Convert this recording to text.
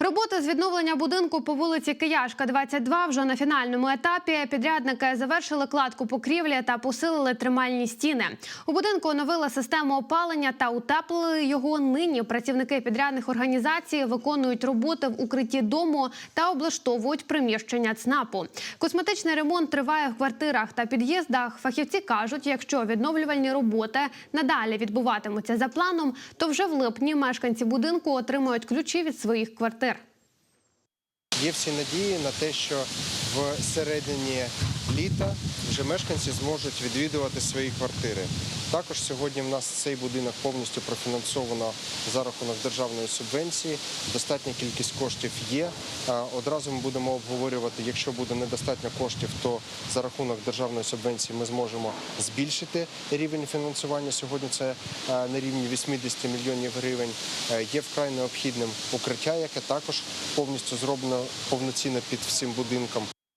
Роботи з відновлення будинку по вулиці Кияшка, 22 вже на фінальному етапі. Підрядники завершили кладку покрівлі та посилили тримальні стіни. У будинку оновили систему опалення та утеплили його. Нині працівники підрядних організацій виконують роботи в укритті дому та облаштовують приміщення ЦНАПу. Косметичний ремонт триває в квартирах та під'їздах. Фахівці кажуть, якщо відновлювальні роботи надалі відбуватимуться за планом, то вже в липні мешканці будинку отримають ключі від своїх квартир. Є всі надії на те, що в середині літа вже мешканці зможуть відвідувати свої квартири. Також сьогодні в нас цей будинок повністю профінансовано за рахунок державної субвенції. Достатня кількість коштів є. Одразу ми будемо обговорювати, якщо буде недостатньо коштів, то за рахунок державної субвенції ми зможемо збільшити рівень фінансування. Сьогодні це на рівні 80 мільйонів гривень. Е, Є вкрай необхідним укриття, яке також повністю зроблено повноцінно під всім будинком.